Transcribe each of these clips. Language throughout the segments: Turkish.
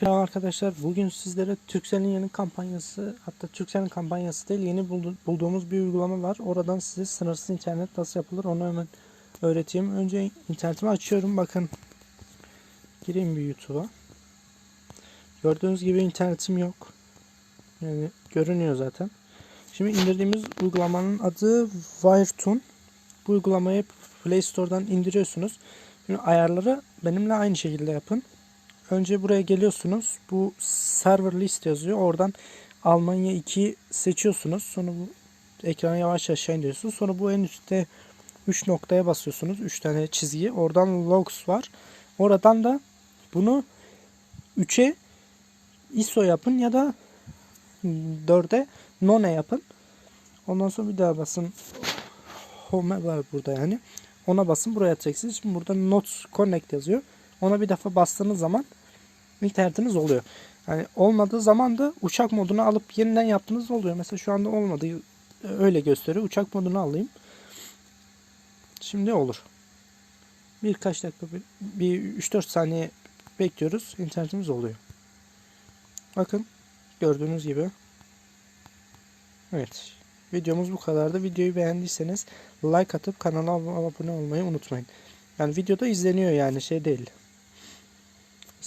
Merhaba arkadaşlar. Bugün sizlere Turkcell'in yeni kampanyası, hatta Turkcell'in kampanyası değil, yeni buldu- bulduğumuz bir uygulama var. Oradan size sınırsız internet nasıl yapılır onu hemen öğreteyim. Önce internetimi açıyorum. Bakın. Gireyim bir YouTube'a. Gördüğünüz gibi internetim yok. Yani görünüyor zaten. Şimdi indirdiğimiz uygulamanın adı Wiretune. Bu uygulamayı Play Store'dan indiriyorsunuz. Şimdi ayarları benimle aynı şekilde yapın. Önce buraya geliyorsunuz. Bu server list yazıyor. Oradan Almanya 2 seçiyorsunuz. Sonra bu ekrana yavaş aşağı indiriyorsunuz. Sonra bu en üstte 3 noktaya basıyorsunuz. 3 tane çizgi. Oradan logs var. Oradan da bunu 3'e ISO yapın ya da 4'e none yapın. Ondan sonra bir daha basın. Home var burada yani. Ona basın buraya atacaksınız. Şimdi burada Notes Connect yazıyor. Ona bir defa bastığınız zaman internetiniz oluyor. Yani olmadığı zaman da uçak modunu alıp yeniden yaptığınız oluyor. Mesela şu anda olmadı. Öyle gösteriyor. Uçak modunu alayım. Şimdi olur. Birkaç dakika bir, bir 3-4 saniye bekliyoruz. İnternetimiz oluyor. Bakın gördüğünüz gibi. Evet. Videomuz bu kadardı. Videoyu beğendiyseniz like atıp kanala abone olmayı unutmayın. Yani videoda izleniyor yani şey değil.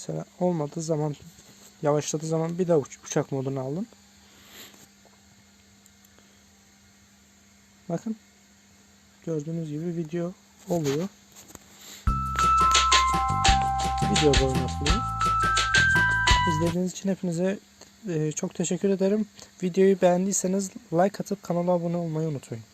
Mesela olmadığı zaman yavaşladığı zaman bir daha uç- uçak modunu alın. Bakın. Gördüğünüz gibi video oluyor. Video boyunca yapılıyor. İzlediğiniz için hepinize e, çok teşekkür ederim. Videoyu beğendiyseniz like atıp kanala abone olmayı unutmayın.